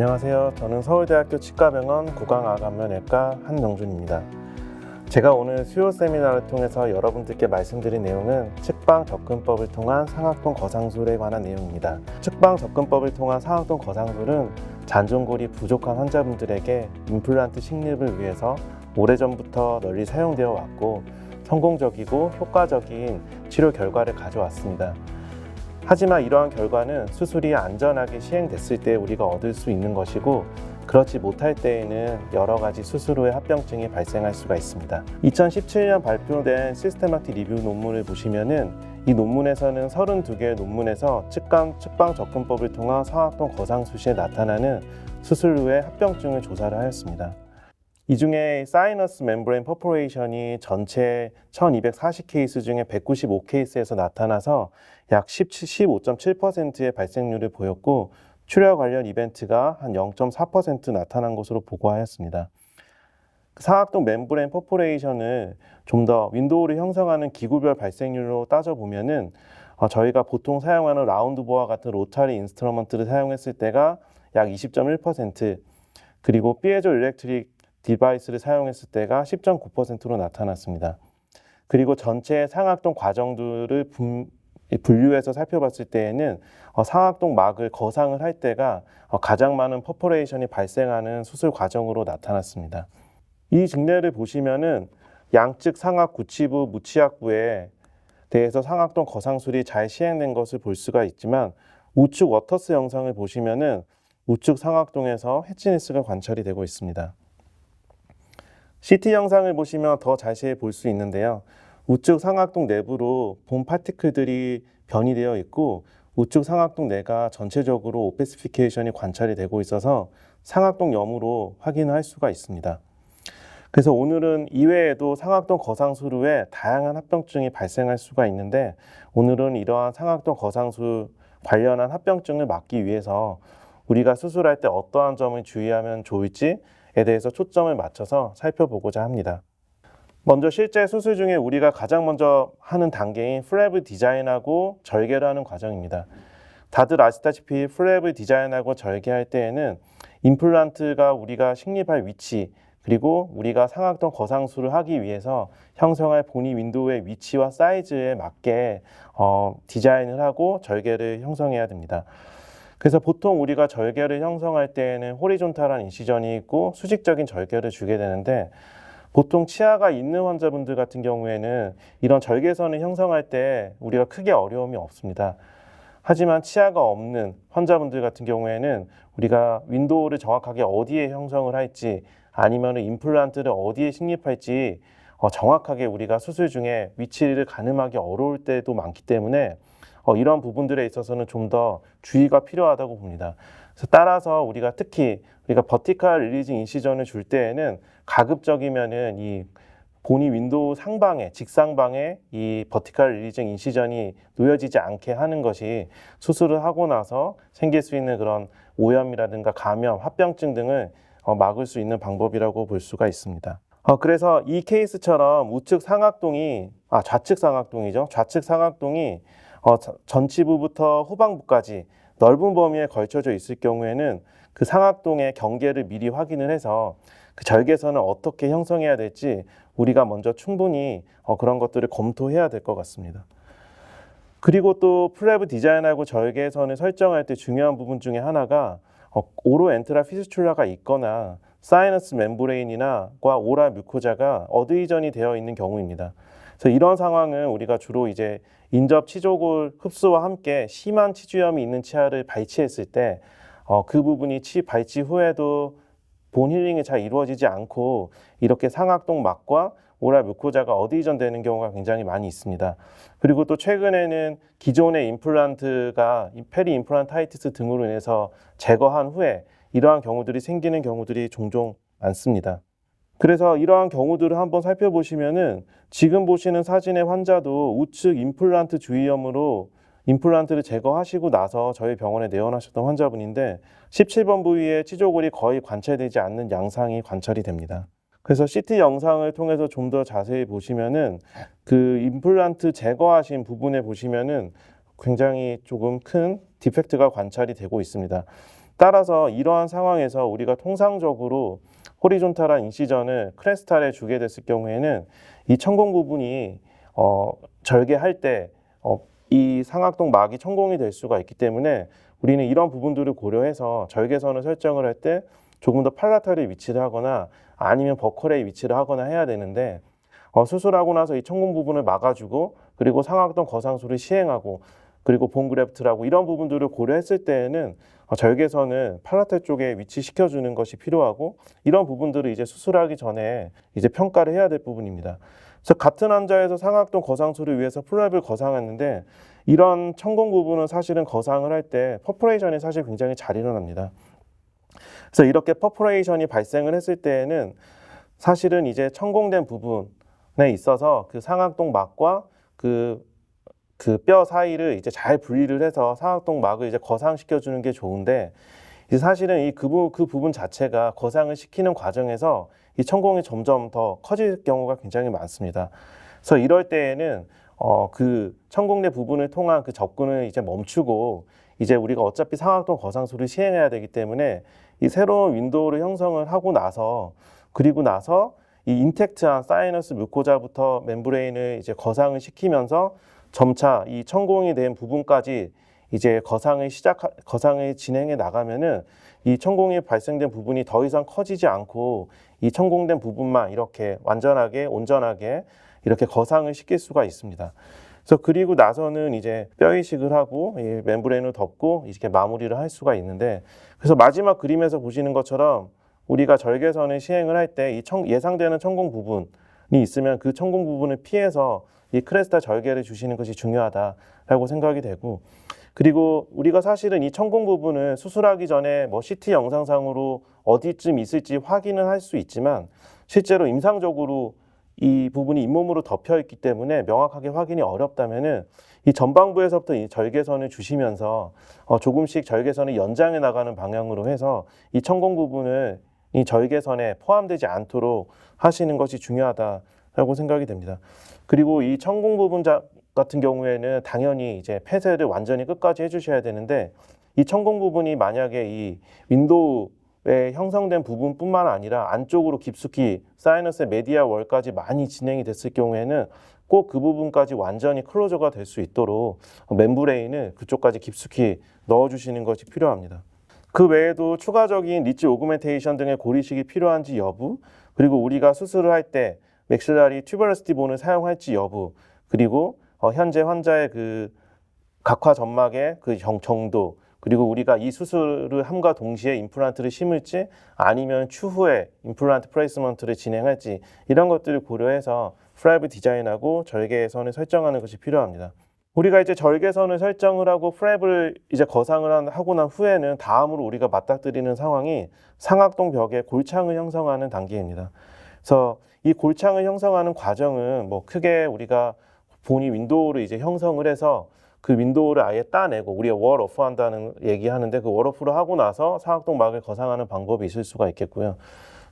안녕하세요. 저는 서울대학교 치과병원 구강암면외과 한명준입니다. 제가 오늘 수요 세미나를 통해서 여러분들께 말씀드린 내용은 측방 접근법을 통한 상악동 거상술에 관한 내용입니다. 측방 접근법을 통한 상악동 거상술은 잔존골이 부족한 환자분들에게 임플란트 식립을 위해서 오래전부터 널리 사용되어 왔고 성공적이고 효과적인 치료 결과를 가져왔습니다. 하지만 이러한 결과는 수술이 안전하게 시행됐을 때 우리가 얻을 수 있는 것이고 그렇지 못할 때에는 여러 가지 수술 후에 합병증이 발생할 수가 있습니다. 2017년 발표된 시스테마틱 리뷰 논문을 보시면은 이 논문에서는 32개의 논문에서 측강 측방 접근법을 통한 상악동 거상 수 시에 나타나는 수술 후에 합병증을 조사를 하였습니다. 이 중에 사이너스 멤브레인 퍼포레이션이 전체 1240 케이스 중에 195 케이스에서 나타나서 약 15.7%의 발생률을 보였고 출혈 관련 이벤트가 한 0.4% 나타난 것으로 보고하였습니다. 상악동 멤브레인 퍼포레이션을 좀 더 윈도우를 형성하는 기구별 발생률로 따져보면은 어, 저희가 보통 사용하는 라운드보와 같은 로타리 인스트루먼트를 사용했을 때가 약 20.1% 그리고 피에조 일렉트릭 디바이스를 사용했을 때가 10.9%로 나타났습니다. 그리고 전체 상악동 과정들을 분, 분류해서 살펴봤을 때에는 어, 상악동 막을 거상을 할 때가 어, 가장 많은 퍼포레이션이 발생하는 수술 과정으로 나타났습니다. 이 증례를 보시면은 양측 상악 구치부, 무치악부에 대해서 상악동 거상술이 잘 시행된 것을 볼 수가 있지만 우측 워터스 영상을 보시면은 우측 상악동에서 해치니스가 관찰이 되고 있습니다. CT 영상을 보시면 더 자세히 볼 수 있는데요. 우측 상악동 내부로 본 파티클들이 변이되어 있고 우측 상악동 내가 전체적으로 오페시피케이션이 관찰이 되고 있어서 상악동 염으로 확인할 수가 있습니다. 그래서 오늘은 이외에도 상악동 거상술 후에 다양한 합병증이 발생할 수가 있는데 오늘은 이러한 상악동 거상술 관련한 합병증을 막기 위해서 우리가 수술할 때 어떠한 점을 주의하면 좋을지에 대해서 초점을 맞춰서 살펴보고자 합니다. 먼저 실제 수술 중에 우리가 가장 먼저 하는 단계인 플랩을 디자인하고 절개를 하는 과정입니다. 다들 아시다시피 플랩을 디자인하고 절개할 때에는 임플란트가 우리가 식립할 위치 그리고 우리가 상악동 거상술을 하기 위해서 형성할 보니 윈도우의 위치와 사이즈에 맞게 어, 디자인을 하고 절개를 형성해야 됩니다. 그래서 보통 우리가 절개를 형성할 때에는 호리존탈한 인시전이 있고 수직적인 절개를 주게 되는데 보통 치아가 있는 환자분들 같은 경우에는 이런 절개선을 형성할 때 우리가 크게 어려움이 없습니다. 하지만 치아가 없는 환자분들 같은 경우에는 우리가 윈도우를 정확하게 어디에 형성을 할지 아니면 임플란트를 어디에 식립할지 어, 정확하게 우리가 수술 중에 위치를 가늠하기 어려울 때도 많기 때문에 어, 이런 부분들에 있어서는 좀 더 주의가 필요하다고 봅니다. 그래서 따라서 우리가 특히 우리가 버티컬 릴리징 인시전을 줄 때에는 가급적이면은 이 보니 윈도우 상방에 직상방에 이 버티컬 릴리징 인시전이 놓여지지 않게 하는 것이 수술을 하고 나서 생길 수 있는 그런 오염이라든가 감염, 합병증 등을 어, 막을 수 있는 방법이라고 볼 수가 있습니다. 어, 그래서 이 케이스처럼 우측 상악동이 아 좌측 상악동이죠. 좌측 상악동이 어, 전치부부터 후방부까지 넓은 범위에 걸쳐져 있을 경우에는 그 상악동의 경계를 미리 확인을 해서 그 절개선을 어떻게 형성해야 될지 우리가 먼저 충분히 어, 그런 것들을 검토해야 될 것 같습니다. 그리고 또 플랩 디자인하고 절개선을 설정할 때 중요한 부분 중에 하나가 어, 오로 엔트라 피스출라가 있거나 사이너스 멤브레인이나과 오라 뮤코자가 어드이전이 되어 있는 경우입니다. 그래서 이런 상황은 우리가 주로 이제 인접 치조골 흡수와 함께 심한 치주염이 있는 치아를 발치했을 때 어, 그 부분이 치 발치 후에도 본 힐링이 잘 이루어지지 않고 이렇게 상악동 막과 오랄 뮤코자가 어디전 되는 경우가 굉장히 많이 있습니다. 그리고 또 최근에는 기존의 임플란트가 페리 임플란타이티스 등으로 인해서 제거한 후에 이러한 경우들이 생기는 경우들이 종종 많습니다. 그래서 이러한 경우들을 한번 살펴보시면은 지금 보시는 사진의 환자도 우측 임플란트 주위염으로 임플란트를 제거하시고 나서 저희 병원에 내원하셨던 환자분인데 17번 부위에 치조골이 거의 관찰되지 않는 양상이 관찰이 됩니다. 그래서 CT 영상을 통해서 좀 더 자세히 보시면은 그 임플란트 제거하신 부분에 보시면은 굉장히 조금 큰 디펙트가 관찰이 되고 있습니다. 따라서 이러한 상황에서 우리가 통상적으로 호리존탈한 인시전을 크레스탈에 주게 됐을 경우에는 이 천공 부분이 어, 절개할 때 어, 이 상악동 막이 천공이 될 수가 있기 때문에 우리는 이런 부분들을 고려해서 절개선을 설정을 할 때 조금 더 팔라탈에 위치를 하거나 아니면 버컬에 위치를 하거나 해야 되는데 어, 수술하고 나서 이 천공 부분을 막아주고 그리고 상악동 거상술을 시행하고 그리고 본그래프트라고 이런 부분들을 고려했을 때에는 어, 절개선을 팔라탈 쪽에 위치시켜주는 것이 필요하고 이런 부분들을 이제 수술하기 전에 이제 평가를 해야 될 부분입니다. 그래서 같은 환자에서 상악동 거상술을 위해서 플랩을 거상했는데 이런 천공 부분은 사실은 거상을 할 때 퍼포레이션이 사실 굉장히 잘 일어납니다. 그래서 이렇게 퍼포레이션이 발생을 했을 때에는 사실은 이제 천공된 부분에 있어서 그 상악동 막과 그 그 뼈 사이를 이제 잘 분리를 해서 상악동 막을 이제 거상시켜 주는 게 좋은데 사실은 이 그 부분, 그 부분 자체가 거상을 시키는 과정에서 이 천공이 점점 더 커질 경우가 굉장히 많습니다. 그래서 이럴 때에는 어, 그 천공내 부분을 통한 그 접근을 이제 멈추고 이제 우리가 어차피 상악동 거상술을 시행해야 되기 때문에 이 새로운 윈도우를 형성을 하고 나서 그리고 나서 이 인텍트한 사이너스 뮤코자부터 멤브레인을 이제 거상을 시키면서 점차 이 천공이 된 부분까지 이제 거상을 시작 거상을 진행해 나가면은 이 천공이 발생된 부분이 더 이상 커지지 않고 이 천공된 부분만 이렇게 완전하게 온전하게 이렇게 거상을 시킬 수가 있습니다. 그래서 그리고 나서는 이제 뼈 이식을 하고 이 멤브레인을 덮고 이렇게 마무리를 할 수가 있는데 그래서 마지막 그림에서 보시는 것처럼 우리가 절개선을 시행을 할 때 이 예상되는 천공 부분이 있으면 그 천공 부분을 피해서 이 크레스타 절개를 주시는 것이 중요하다라고 생각이 되고 그리고 우리가 사실은 이 천공 부분을 수술하기 전에 뭐 CT 영상상으로 어디쯤 있을지 확인은 할 수 있지만 실제로 임상적으로 이 부분이 잇몸으로 덮여 있기 때문에 명확하게 확인이 어렵다면은 이 전방부에서부터 이 절개선을 주시면서 어 조금씩 절개선을 연장해 나가는 방향으로 해서 이 천공 부분을 이 절개선에 포함되지 않도록 하시는 것이 중요하다라고 생각이 됩니다. 그리고 이 천공 부분 같은 경우에는 당연히 이제 폐쇄를 완전히 끝까지 해주셔야 되는데 이 천공 부분이 만약에 이 윈도우에 형성된 부분뿐만 아니라 안쪽으로 깊숙이 사이너스의 메디아 월까지 많이 진행이 됐을 경우에는 꼭 그 부분까지 완전히 클로저가 될 수 있도록 멤브레인을 그쪽까지 깊숙이 넣어주시는 것이 필요합니다. 그 외에도 추가적인 리치 오그멘테이션 등의 고리식이 필요한지 여부, 그리고 우리가 수술을 할때 맥실라리 튜버러스티 본을 사용할지 여부, 그리고 어, 현재 환자의 그 각화 점막의 그 정, 정도, 그리고 우리가 이 수술을 함과 동시에 임플란트를 심을지 아니면 추후에 임플란트 플레이스먼트를 진행할지 이런 것들을 고려해서 프라이브 디자인하고 절개선을 설정하는 것이 필요합니다. 우리가 이제 절개선을 설정을 하고 프랩을 이제 거상을 하고 난 후에는 다음으로 우리가 맞닥뜨리는 상황이 상악동 벽에 골창을 형성하는 단계입니다. 그래서 이 골창을 형성하는 과정은 뭐 크게 우리가 본이 윈도우를 이제 형성을 해서 그 윈도우를 아예 따내고 우리가 월오프 한다는 얘기하는데 그 월오프를 하고 나서 상악동 막을 거상하는 방법이 있을 수가 있겠고요.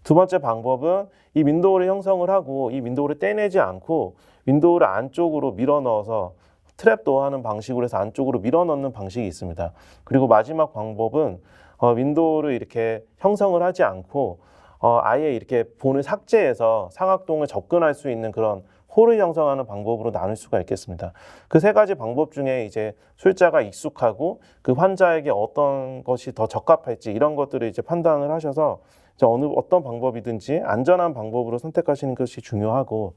두 번째 방법은 이 윈도우를 형성을 하고 이 윈도우를 떼내지 않고 윈도우를 안쪽으로 밀어 넣어서 트랩도 하는 방식으로 해서 안쪽으로 밀어 넣는 방식이 있습니다. 그리고 마지막 방법은 어, 윈도우를 이렇게 형성을 하지 않고 어, 아예 이렇게 본을 삭제해서 상악동을 접근할 수 있는 그런 홀을 형성하는 방법으로 나눌 수가 있겠습니다. 그 세 가지 방법 중에 이제 술자가 익숙하고 그 환자에게 어떤 것이 더 적합할지 이런 것들을 이제 판단을 하셔서 이제 어느 어떤 방법이든지 안전한 방법으로 선택하시는 것이 중요하고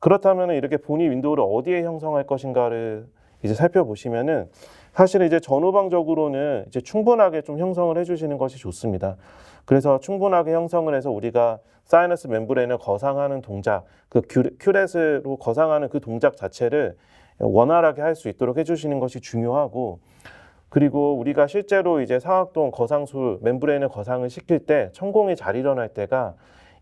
그렇다면 이렇게 본이 윈도우를 어디에 형성할 것인가를 이제 살펴보시면은 사실은 이제 전후방적으로는 이제 충분하게 좀 형성을 해주시는 것이 좋습니다. 그래서 충분하게 형성을 해서 우리가 사이너스 멤브레인을 거상하는 동작, 그 큐렛으로 거상하는 그 동작 자체를 원활하게 할 수 있도록 해주시는 것이 중요하고 그리고 우리가 실제로 이제 상악동 거상술 멤브레인을 거상을 시킬 때 천공이 잘 일어날 때가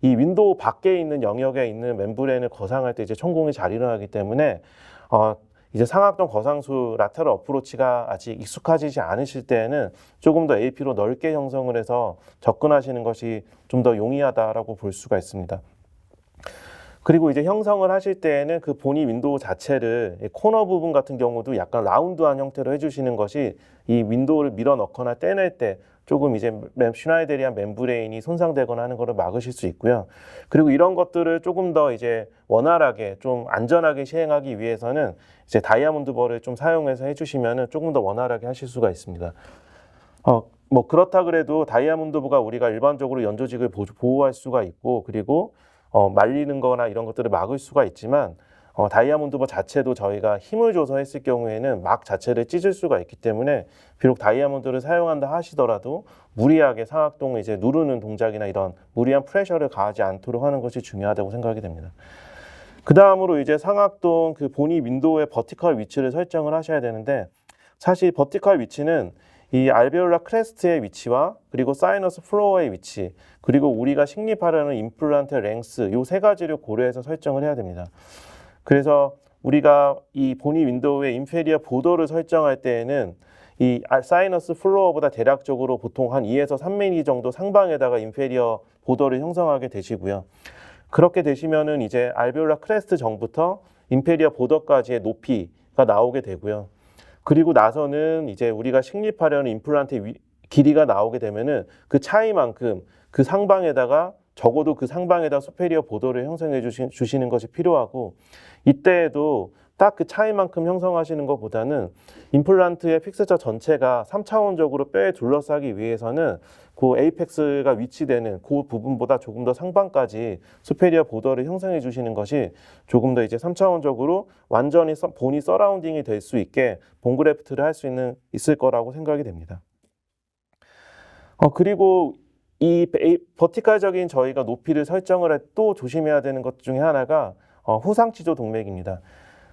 이 윈도우 밖에 있는 영역에 있는 멤브레인을 거상할 때 이제 천공이 잘 일어나기 때문에 어, 이제 상악동 거상수 라테럴 어프로치가 아직 익숙하지지 않으실 때에는 조금 더 AP로 넓게 형성을 해서 접근하시는 것이 좀 더 용이하다라고 볼 수가 있습니다. 그리고 이제 형성을 하실 때에는 그 보니 윈도우 자체를 코너 부분 같은 경우도 약간 라운드한 형태로 해주시는 것이 이 윈도우를 밀어 넣거나 떼낼 때 조금 이제 멤- 슈나이데리안 멤브레인이 손상되거나 하는 것을 막으실 수 있고요. 그리고 이런 것들을 조금 더 이제 원활하게 좀 안전하게 시행하기 위해서는 이제 다이아몬드 벌을 좀 사용해서 해주시면은 조금 더 원활하게 하실 수가 있습니다. 어, 뭐 그렇다 그래도 다이아몬드부가 우리가 일반적으로 연조직을 보- 보호할 수가 있고 그리고 어, 말리는 거나 이런 것들을 막을 수가 있지만 어, 다이아몬드 버 자체도 저희가 힘을 줘서 했을 경우에는 막 자체를 찢을 수가 있기 때문에 비록 다이아몬드를 사용한다 하시더라도 무리하게 상악동을 이제 누르는 동작이나 이런 무리한 프레셔를 가하지 않도록 하는 것이 중요하다고 생각이 됩니다. 그 다음으로 이제 상악동 그 보니 윈도우의 버티컬 위치를 설정을 하셔야 되는데 사실 버티컬 위치는 이 알베올라 크레스트의 위치와 그리고 사이너스 플로어의 위치 그리고 우리가 식립하려는 임플란트 랭스 요 세 가지를 고려해서 설정을 해야 됩니다. 그래서 우리가 이 보니 윈도우의 인페리어 보더를 설정할 때에는 이 알- 사이너스 플로어보다 대략적으로 보통 한 2에서 3mm 정도 상방에다가 인페리어 보더를 형성하게 되시고요. 그렇게 되시면은 이제 알베올라 크레스트 정부터 인페리어 보더까지의 높이가 나오게 되고요. 그리고 나서는 이제 우리가 식립하려는 임플란트 위- 길이가 나오게 되면은 그 차이만큼 그 상방에다가 적어도 그 상방에다 수페리어 보도를 형성해 주시, 주시는 것이 필요하고 이때에도 딱 그 차이만큼 형성하시는 것보다는 임플란트의 픽스처 전체가 3차원적으로 뼈에 둘러싸기 위해서는 그 에이펙스가 위치되는 그 부분보다 조금 더 상방까지 수페리어 보더를 형성해 주시는 것이 조금 더 이제 3차원적으로 완전히 서- 본이 서라운딩이 될 수 있게 본 그래프트를 할 수 있는 있을 거라고 생각이 됩니다. 어 그리고 이 버티컬적인 저희가 높이를 설정을 할또 조심해야 되는 것 중에 하나가 어, 후상치조 동맥입니다.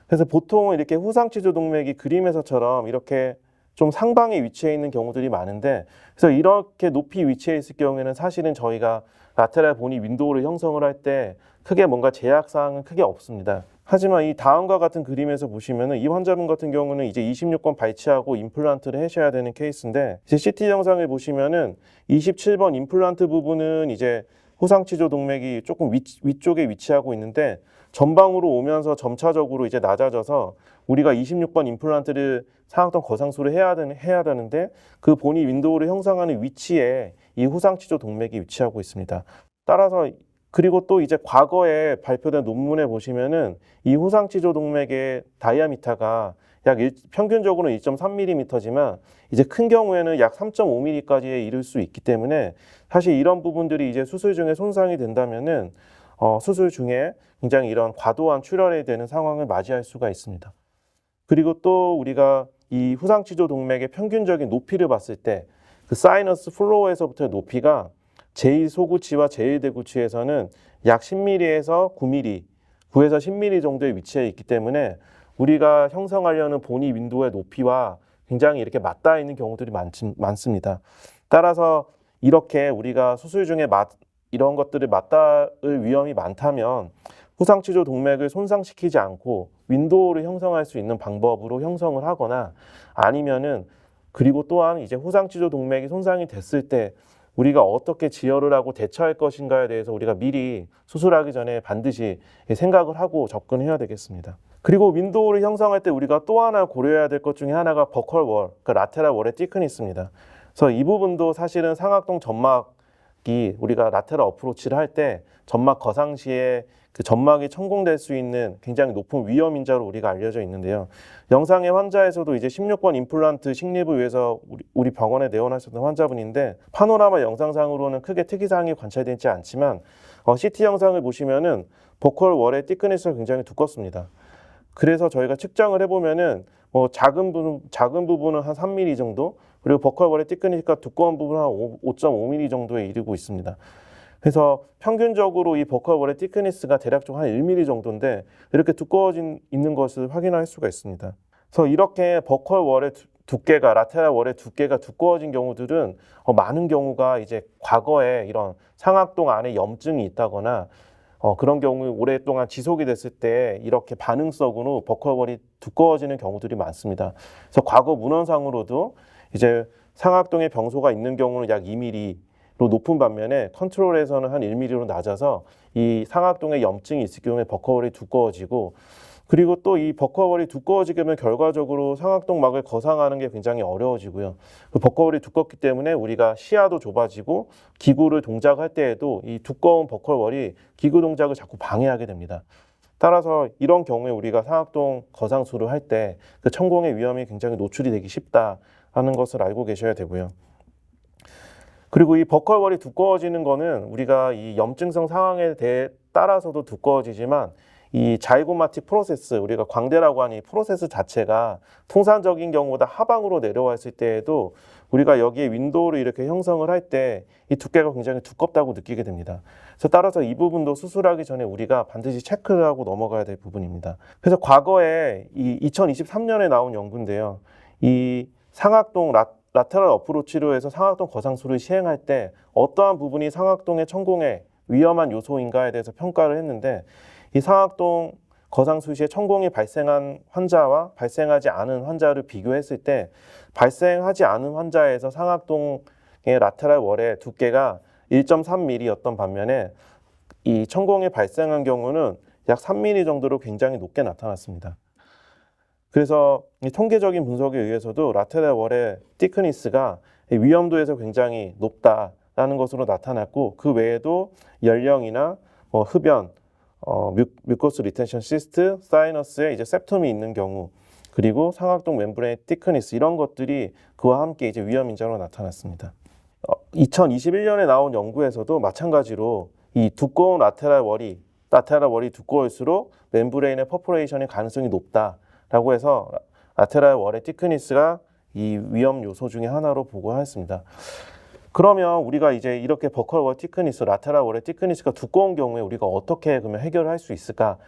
그래서 보통은 이렇게 후상치조 동맥이 그림에서처럼 이렇게 좀 상방에 위치해 있는 경우들이 많은데 그래서 이렇게 높이 위치해 있을 경우에는 사실은 저희가 라테랄 보니 윈도우를 형성을 할 때 크게 뭔가 제약 사항은 크게 없습니다. 하지만 이 다음과 같은 그림에서 보시면은 이 환자분 같은 경우는 이제 26번 발치하고 임플란트를 하셔야 되는 케이스인데 이제 CT 영상을 보시면은 27번 임플란트 부분은 이제 호상치조 동맥이 조금 위, 위쪽에 위치하고 있는데 전방으로 오면서 점차적으로 이제 낮아져서 우리가 26번 임플란트를 상악동 거상수를 해야 되는 해야 되는데 그 본이 윈도우를 형성하는 위치에 이 후상치조 동맥이 위치하고 있습니다. 따라서 그리고 또 이제 과거에 발표된 논문에 보시면은 이 후상치조 동맥의 다이아미터가 약 일- 평균적으로는 1.3mm지만 이제 큰 경우에는 약 3.5mm까지에 이를 수 있기 때문에 사실 이런 부분들이 이제 수술 중에 손상이 된다면은 어, 수술 중에 굉장히 이런 과도한 출혈이 되는 상황을 맞이할 수가 있습니다. 그리고 또 우리가 이 후상치조 동맥의 평균적인 높이를 봤을 때 그 사이너스 플로어에서부터의 높이가 제2소구치와 제1대구치에서는 약 10mm에서 9mm, 9에서 10mm 정도의 위치에 있기 때문에 우리가 형성하려는 보니 윈도우의 높이와 굉장히 이렇게 맞닿아 있는 경우들이 많, 많습니다. 따라서 이렇게 우리가 수술 중에 맞, 이런 것들을 맞닿을 위험이 많다면 후상치조 동맥을 손상시키지 않고 윈도우를 형성할 수 있는 방법으로 형성을 하거나 아니면은 그리고 또한 이제 후상치조 동맥이 손상이 됐을 때 우리가 어떻게 지혈을 하고 대처할 것인가에 대해서 우리가 미리 수술하기 전에 반드시 생각을 하고 접근해야 되겠습니다. 그리고 윈도우를 형성할 때 우리가 또 하나 고려해야 될 것 중에 하나가 버컬 월, 그 라테랄 월의 티크니스입니다. 그래서 이 부분도 사실은 상악동 점막 이 우리가 라테랄 어프로치를 할 때 점막 거상 시에 그 점막이 천공될 수 있는 굉장히 높은 위험 인자로 우리가 알려져 있는데요. 영상의 환자에서도 이제 16번 임플란트 식립을 위해서 우리, 우리 병원에 내원하셨던 환자분인데 파노라마 영상상으로는 크게 특이사항이 관찰되지 않지만 어, CT 영상을 보시면은 보컬 월의 티크니스가 굉장히 두껍습니다. 그래서 저희가 측정을 해보면은 뭐 작은 부분 작은 부분은 한 3mm 정도 그리고 버컬 월의 티크니스가 두꺼운 부분은 한 5.5mm 정도에 이르고 있습니다. 그래서 평균적으로 이 버컬 월의 티크니스가 대략적으로 한 1mm 정도인데 이렇게 두꺼워진 있는 것을 확인할 수가 있습니다. 그래서 이렇게 버컬 월의 두- 두께가 라테랄 월의 두께가 두꺼워진 경우들은 어, 많은 경우가 이제 과거에 이런 상악동 안에 염증이 있다거나 어, 그런 경우 오랫동안 지속이 됐을 때 이렇게 반응성으로 버컬월이 두꺼워지는 경우들이 많습니다. 그래서 과거 문헌상으로도 이제 상악동에 병소가 있는 경우는 약 2mm로 높은 반면에 컨트롤에서는 한 1mm로 낮아서 이 상악동에 염증이 있을 경우에 버컬월이 두꺼워지고 그리고 또 이 버커볼이 두꺼워지게 되면 결과적으로 상악동 막을 거상하는 게 굉장히 어려워지고요. 그 버커볼이 두껍기 때문에 우리가 시야도 좁아지고 기구를 동작할 때에도 이 두꺼운 버커볼이 기구 동작을 자꾸 방해하게 됩니다. 따라서 이런 경우에 우리가 상악동 거상술을 할 때 그 천공의 위험이 굉장히 노출이 되기 쉽다 라는 것을 알고 계셔야 되고요. 그리고 이 버컬볼이 두꺼워지는 거는 우리가 이 염증성 상황에 대해 따라서도 두꺼워지지만 이 자이고마틱 프로세스 우리가 광대라고 하는 이 프로세스 자체가 통상적인 경우보다 하방으로 내려와 있을 때에도 우리가 여기에 윈도우를 이렇게 형성을 할 때 이 두께가 굉장히 두껍다고 느끼게 됩니다. 그래서 따라서 이 부분도 수술하기 전에 우리가 반드시 체크를 하고 넘어가야 될 부분입니다. 그래서 과거에 이 2023년에 나온 연구인데요. 이 상악동 라, 라테럴 어프로치로 해서 상악동 거상술을 시행할 때 어떠한 부분이 상악동의 천공에 위험한 요소인가에 대해서 평가를 했는데 이 상악동 거상술 시에 천공이 발생한 환자와 발생하지 않은 환자를 비교했을 때 발생하지 않은 환자에서 상악동의 라테랄 월의 두께가 1.3mm였던 반면에 이 천공이 발생한 경우는 약 3mm 정도로 굉장히 높게 나타났습니다. 그래서 이 통계적인 분석에 의해서도 라테랄 월의 티크니스가 위험도에서 굉장히 높다라는 것으로 나타났고 그 외에도 연령이나 뭐 흡연, 어, 뮤, 뮤코스 리텐션 시스트, 사이너스에 이제 septum이 있는 경우 그리고 상악동 멤브레인 티크니스 이런 것들이 그와 함께 이제 위험 인자로 나타났습니다. 어, 2021년에 나온 연구에서도 마찬가지로 이 두꺼운 라테랄 월이 라테랄 월이 두꺼울수록 멤브레인의 퍼포레이션의 가능성이 높다 라고 해서 라테랄 월의 티크니스가 이 위험 요소 중에 하나로 보고하였습니다. 그러면 우리가 이제 이렇게 버컬 월 티크니스, 라테랄 월의 티크니스가 두꺼운 경우에 우리가 어떻게 그러면 해결을 할수 있을까?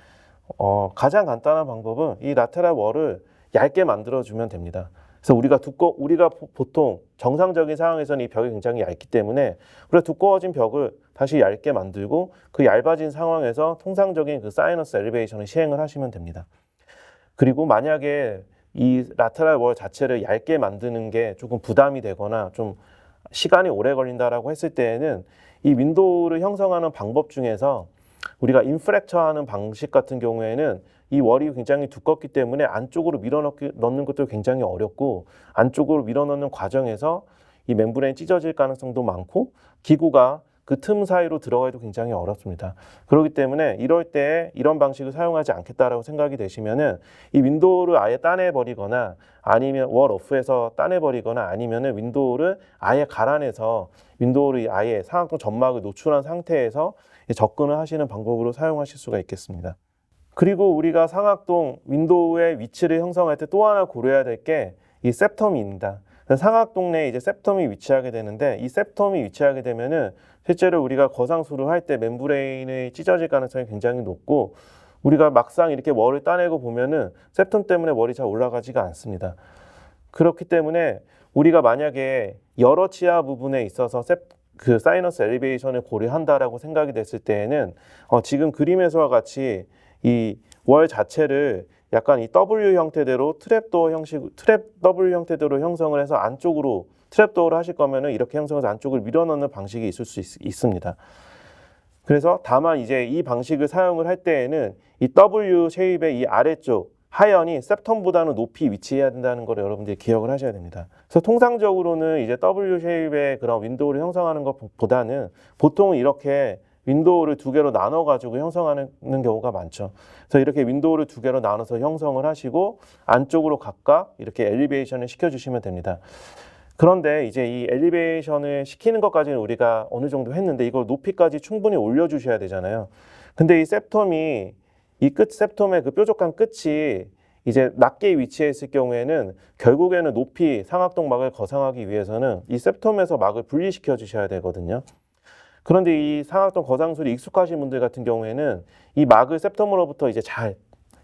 어, 가장 간단한 방법은 이 라테랄 월을 얇게 만들어 주면 됩니다. 그래서 우리가 두꺼 우리가 보- 보통 정상적인 상황에서는 이 벽이 굉장히 얇기 때문에 우리가 두꺼워진 벽을 다시 얇게 만들고 그 얇아진 상황에서 통상적인 그 사이너스 엘리베이션을 시행을 하시면 됩니다. 그리고 만약에 이 라테랄 월 자체를 얇게 만드는 게 조금 부담이 되거나 좀 시간이 오래 걸린다라고 했을 때에는 이 윈도우를 형성하는 방법 중에서 우리가 인프랙처하는 방식 같은 경우에는 이 월이 굉장히 두껍기 때문에 안쪽으로 밀어 넣기- 넣는 것도 굉장히 어렵고 안쪽으로 밀어 넣는 과정에서 이 멤브레인 찢어질 가능성도 많고 기구가 그 틈 사이로 들어가기도 굉장히 어렵습니다. 그렇기 때문에 이럴 때 이런 방식을 사용하지 않겠다라고 생각이 되시면은 이 윈도우를 아예 따내 버리거나 아니면 월 오프에서 따내 버리거나 아니면은 윈도우를 아예 갈아내서 윈도우를 아예 상악동 점막을 노출한 상태에서 접근을 하시는 방법으로 사용하실 수가 있겠습니다. 그리고 우리가 상악동 윈도우의 위치를 형성할 때 또 하나 고려해야 될 게 이 셉텀입니다. 상악동 내에 이제 셉텀이 위치하게 되는데 이 셉텀이 위치하게 되면은 실제로 우리가 거상술을 할때 멤브레인이 찢어질 가능성이 굉장히 높고 우리가 막상 이렇게 월을 따내고 보면은 셉텀 때문에 월이 잘 올라가지가 않습니다. 그렇기 때문에 우리가 만약에 여러 치아 부분에 있어서 셉, 그 사이너스 엘리베이션을 고려한다라고 생각이 됐을 때에는 어, 지금 그림에서와 같이 이 월 자체를 약간 이 W 형태대로 트랩도어 형식 트랩 W 형태대로 형성을 해서 안쪽으로 트랩도어를 하실 거면은 이렇게 형성해서 안쪽을 밀어넣는 방식이 있을 수 있, 있습니다. 그래서 다만 이제 이 방식을 사용을 할 때에는 이 W 쉐입의 이 아래쪽 하연이 셉텀보다는 높이 위치해야 된다는 걸 여러분들이 기억을 하셔야 됩니다. 그래서 통상적으로는 이제 W 쉐입의 그런 윈도우를 형성하는 것보다는 보통 이렇게 윈도우를 두 개로 나눠 가지고 형성하는 경우가 많죠. 그래서 이렇게 윈도우를 두 개로 나눠서 형성을 하시고 안쪽으로 각각 이렇게 엘리베이션을 시켜 주시면 됩니다. 그런데 이제 이 엘리베이션을 시키는 것까지는 우리가 어느 정도 했는데 이걸 높이까지 충분히 올려 주셔야 되잖아요. 근데 이 셉텀이 이끝 셉텀의 그 뾰족한 끝이 이제 낮게 위치해 있을 경우에는 결국에는 높이 상악동 막을 거상하기 위해서는 이 셉텀에서 막을 분리시켜 주셔야 되거든요. 그런데 이 상악동 거상술이 익숙하신 분들 같은 경우에는 이 막을 셉텀으로부터 이제 잘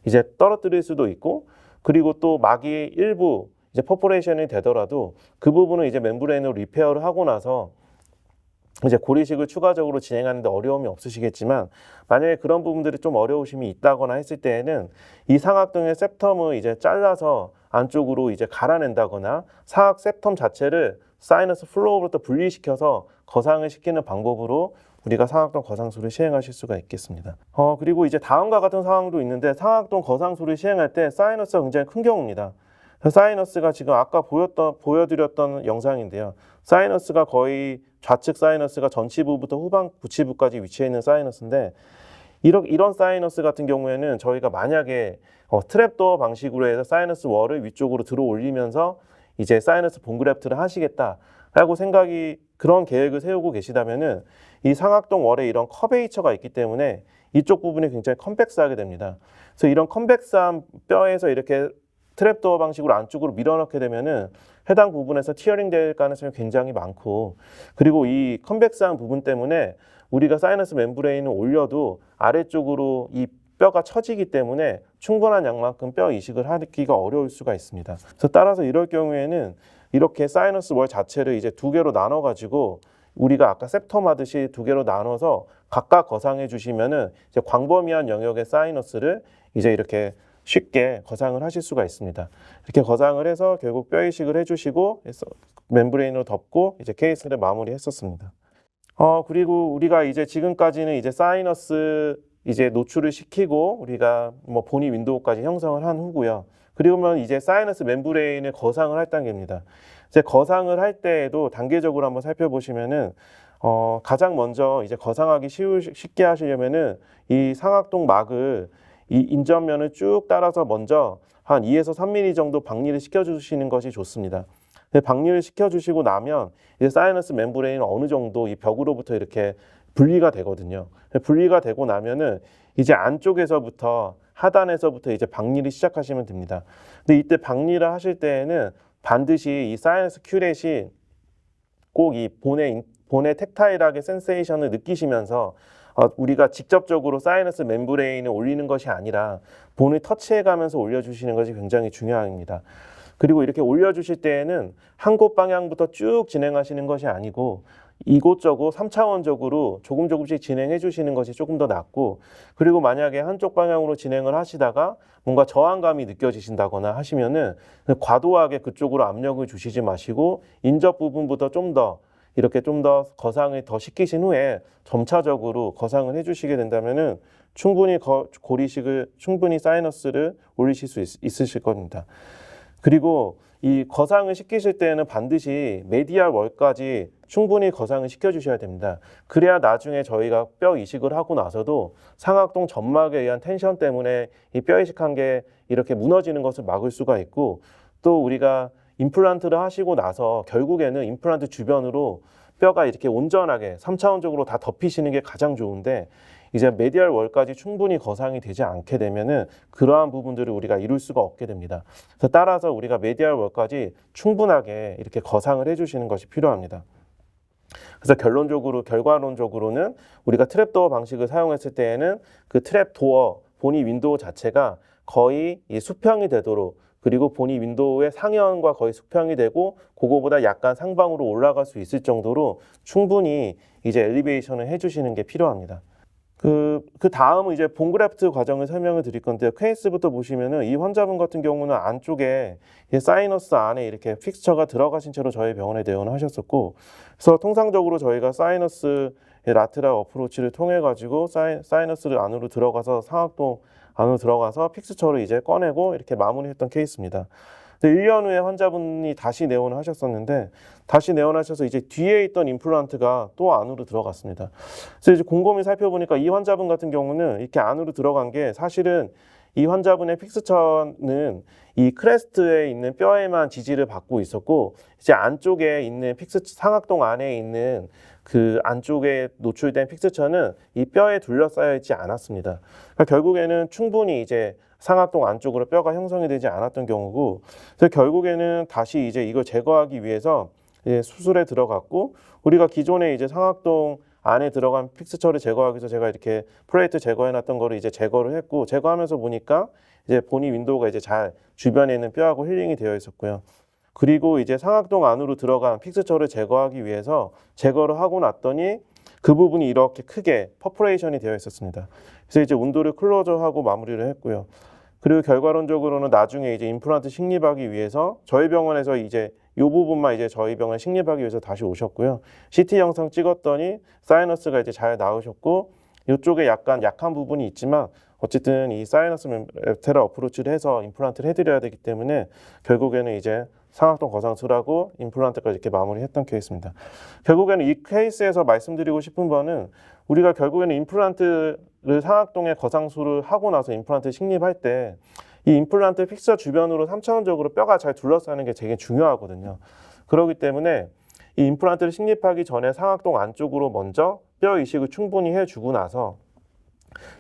이제 떨어뜨릴 수도 있고 그리고 또 막이 일부 이제 퍼포레이션이 되더라도 그 부분을 이제 멤브레인으로 리페어를 하고 나서 이제 고리식을 추가적으로 진행하는데 어려움이 없으시겠지만 만약에 그런 부분들이 좀 어려우심이 있다거나 했을 때에는 이 상악동의 셉텀을 이제 잘라서 안쪽으로 이제 갈아낸다거나 사악 셉텀 자체를 사이너스 플로우부터 분리시켜서 거상을 시키는 방법으로 우리가 상악동 거상술을 시행하실 수가 있겠습니다. 어, 그리고 이제 다음과 같은 상황도 있는데 상악동 거상술을 시행할 때 사이너스가 굉장히 큰 경우입니다. 사이너스가 지금 아까 보였던 보여드렸던 영상인데요. 사이너스가 거의 좌측 사이너스가 전치부부터 후방 부치부까지 위치해 있는 사이너스인데 이런 이런 사이너스 같은 경우에는 저희가 만약에 어, 트랩도어 방식으로 해서 사이너스 월을 위쪽으로 들어 올리면서 이제 사이너스 본그래프트를 하시겠다라고 생각이 그런 계획을 세우고 계시다면은 이 상악동 월에 이런 커베이처가 있기 때문에 이쪽 부분이 굉장히 컴팩스하게 됩니다. 그래서 이런 컴팩스한 뼈에서 이렇게 트랩도어 방식으로 안쪽으로 밀어넣게 되면은 해당 부분에서 티어링 될 가능성이 굉장히 많고 그리고 이 컨벡스한 부분 때문에 우리가 사이너스 멤브레인을 올려도 아래쪽으로 이 뼈가 처지기 때문에 충분한 양만큼 뼈 이식을 하기가 어려울 수가 있습니다. 그래서 따라서 이럴 경우에는 이렇게 사이너스 월 자체를 이제 두 개로 나눠 가지고 우리가 아까 셉텀 하듯이 두 개로 나눠서 각각 거상해 주시면은 이제 광범위한 영역의 사이너스를 이제 이렇게 쉽게 거상을 하실 수가 있습니다. 이렇게 거상을 해서 결국 뼈 이식을 해주시고 멤브레인으로 덮고 이제 케이스를 마무리했었습니다. 어 그리고 우리가 이제 지금까지는 이제 사이너스 이제 노출을 시키고 우리가 뭐 보니 윈도우까지 형성을 한 후고요. 그리고면 이제 사이너스 멤브레인을 거상을 할 단계입니다. 이제 거상을 할 때에도 단계적으로 한번 살펴보시면은 어 가장 먼저 이제 거상하기 쉬우, 쉽게 하시려면은 이 상악동 막을 이 인접면을 쭉 따라서 먼저 한 2에서 3mm 정도 박리를 시켜주시는 것이 좋습니다. 박리를 시켜주시고 나면 이제 사이너스 멤브레인은 어느 정도 이 벽으로부터 이렇게 분리가 되거든요. 분리가 되고 나면은 이제 안쪽에서부터 하단에서부터 이제 박리를 시작하시면 됩니다. 근데 이때 박리를 하실 때에는 반드시 이 사이너스 큐렛이 꼭 이 본의 본의 텍타일하게 센세이션을 느끼시면서 어, 우리가 직접적으로 사이너스 멤브레인을 올리는 것이 아니라 본을 터치해가면서 올려주시는 것이 굉장히 중요합니다. 그리고 이렇게 올려주실 때에는 한 곳 방향부터 쭉 진행하시는 것이 아니고 이곳저곳 3차원적으로 조금 조금씩 진행해 주시는 것이 조금 더 낫고 그리고 만약에 한쪽 방향으로 진행을 하시다가 뭔가 저항감이 느껴지신다거나 하시면은 과도하게 그쪽으로 압력을 주시지 마시고 인접 부분부터 좀더 이렇게 좀 더 거상을 더 시키신 후에 점차적으로 거상을 해주시게 된다면은 충분히 거, 고리식을 충분히 사이너스를 올리실 수 있, 있으실 겁니다. 그리고 이 거상을 시키실 때는 반드시 메디알 월까지 충분히 거상을 시켜주셔야 됩니다. 그래야 나중에 저희가 뼈 이식을 하고 나서도 상악동 점막에 의한 텐션 때문에 이 뼈 이식한 게 이렇게 무너지는 것을 막을 수가 있고 또 우리가 임플란트를 하시고 나서 결국에는 임플란트 주변으로 뼈가 이렇게 온전하게 3차원적으로 다 덮이시는 게 가장 좋은데 이제 메디얼 월까지 충분히 거상이 되지 않게 되면은 그러한 부분들을 우리가 이룰 수가 없게 됩니다. 그래서 따라서 우리가 메디얼 월까지 충분하게 이렇게 거상을 해주시는 것이 필요합니다. 그래서 결론적으로 결과론적으로는 우리가 트랩도어 방식을 사용했을 때에는 그 트랩도어 보니 윈도우 자체가 거의 이 수평이 되도록 그리고 보니 윈도우의 상현과 거의 수평이 되고 그거보다 약간 상방으로 올라갈 수 있을 정도로 충분히 이제 엘리베이션을 해주시는 게 필요합니다. 그, 그 다음은 이제 본그래프트 과정을 설명을 드릴 건데요. 케이스부터 보시면은 이 환자분 같은 경우는 안쪽에 이 사이너스 안에 이렇게 픽스처가 들어가신 채로 저희 병원에 내원을 하셨었고, 그래서 통상적으로 저희가 사이너스 라트라 어프로치를 통해 가지고 사이, 사이너스를 안으로 들어가서 상악동 안으로 들어가서 픽스처를 이제 꺼내고 이렇게 마무리했던 케이스입니다. 근데 1년 후에 환자분이 다시 내원을 하셨었는데 다시 내원하셔서 이제 뒤에 있던 임플란트가 또 안으로 들어갔습니다. 그래서 이제 곰곰이 살펴보니까 이 환자분 같은 경우는 이렇게 안으로 들어간 게 사실은 이 환자분의 픽스처는 이 크레스트에 있는 뼈에만 지지를 받고 있었고 이제 안쪽에 있는 픽스 상악동 안에 있는 그 안쪽에 노출된 픽스처는 이 뼈에 둘러싸여 있지 않았습니다. 그러니까 결국에는 충분히 이제 상악동 안쪽으로 뼈가 형성이 되지 않았던 경우고 그래서 결국에는 다시 이제 이걸 제거하기 위해서 이제 수술에 들어갔고 우리가 기존에 이제 상악동 안에 들어간 픽스처를 제거하기 위해서 제가 이렇게 플레이트 제거해 놨던 거를 이제 제거를 했고 제거하면서 보니까 이제 보니 윈도우가 이제 잘 주변에 있는 뼈하고 힐링이 되어 있었고요. 그리고 이제 상악동 안으로 들어간 픽스처를 제거하기 위해서 제거를 하고 났더니 그 부분이 이렇게 크게 퍼포레이션이 되어 있었습니다. 그래서 이제 운도를 클로저하고 마무리를 했고요. 그리고 결과론적으로는 나중에 이제 임플란트 식립하기 위해서 저희 병원에서 이제 이 부분만 이제 저희 병원에 식립하기 위해서 다시 오셨고요. CT 영상 찍었더니 사이너스가 이제 잘 나오셨고 이쪽에 약간 약한 부분이 있지만 어쨌든 이 사이너스 랩테라 어프로치를 해서 임플란트를 해드려야 되기 때문에 결국에는 이제 상악동 거상술하고 임플란트까지 이렇게 마무리했던 케이스입니다. 결국에는 이 케이스에서 말씀드리고 싶은 바는 우리가 결국에는 임플란트를 상악동에 거상술을 하고 나서 임플란트 식립할 때 이 임플란트 픽서 주변으로 3차원적으로 뼈가 잘 둘러싸는 게 되게 중요하거든요. 그렇기 때문에 이 임플란트를 식립하기 전에 상악동 안쪽으로 먼저 뼈 이식을 충분히 해주고 나서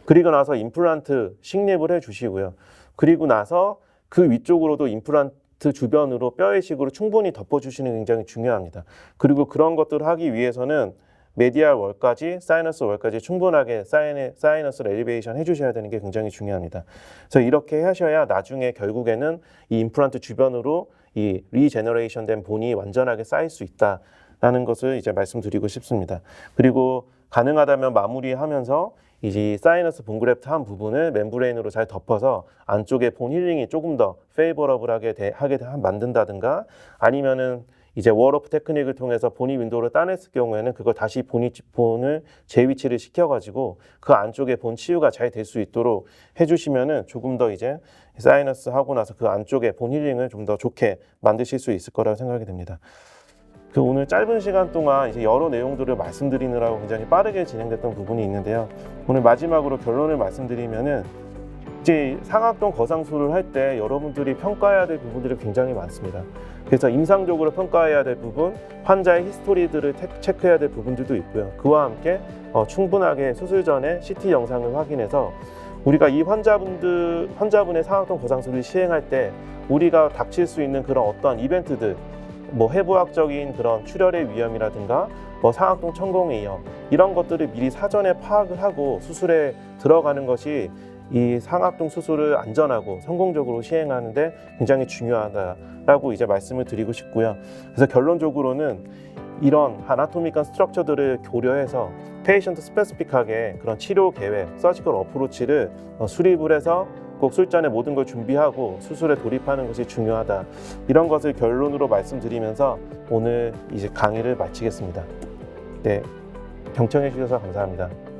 그리고 나서 임플란트 식립을 해주시고요. 그리고 나서 그 위쪽으로도 임플란트 주변으로 뼈 이식으로 충분히 덮어주시는 게 굉장히 중요합니다. 그리고 그런 것들을 하기 위해서는 메디알 월까지 사이너스 월까지 충분하게 사이너, 사이너스를 엘리베이션 해주셔야 되는 게 굉장히 중요합니다. 그래서 이렇게 하셔야 나중에 결국에는 이 임플란트 주변으로 이 리제너레이션 된 본이 완전하게 쌓일 수 있다라는 것을 이제 말씀드리고 싶습니다. 그리고 가능하다면 마무리하면서 이제 사이너스 본그래프트 한 부분을 멤브레인으로 잘 덮어서 안쪽에 본 힐링이 조금 더 페이버러블하게 돼- 하게 돼- 만든다든가 아니면은 이제 워러프 테크닉을 통해서 보니 윈도우를 따냈을 경우에는 그걸 다시 보니 본을 재위치를 시켜가지고 그 안쪽에 본 치유가 잘 될 수 있도록 해주시면은 조금 더 이제 사이너스 하고 나서 그 안쪽에 본 힐링을 좀 더 좋게 만드실 수 있을 거라고 생각이 됩니다. 그 오늘 짧은 시간 동안 이제 여러 내용들을 말씀드리느라고 굉장히 빠르게 진행됐던 부분이 있는데요. 오늘 마지막으로 결론을 말씀드리면은 이제 상악동 거상술을 할때 여러분들이 평가해야 될 부분들이 굉장히 많습니다. 그래서 임상적으로 평가해야 될 부분, 환자의 히스토리들을 테- 체크해야 될 부분들도 있고요. 그와 함께 어, 충분하게 수술 전에 CT 영상을 확인해서 우리가 이 환자분들 환자분의 상악동 거상술을 시행할 때 우리가 닥칠 수 있는 그런 어떤 이벤트들 뭐 해부학적인 그런 출혈의 위험이라든가 뭐 상악동 천공의 위험 이런 것들을 미리 사전에 파악을 하고 수술에 들어가는 것이 이 상악동 수술을 안전하고 성공적으로 시행하는데 굉장히 중요하다라고 이제 말씀을 드리고 싶고요. 그래서 결론적으로는 이런 아나토미컬 스트럭처들을 고려해서 페이션트 스페시픽하게 그런 치료 계획, 서지컬 어프로치를 어, 수립을 해서 꼭 술전에 모든 걸 준비하고 수술에 돌입하는 것이 중요하다. 이런 것을 결론으로 말씀드리면서 오늘 이제 강의를 마치겠습니다. 네, 경청해 주셔서 감사합니다.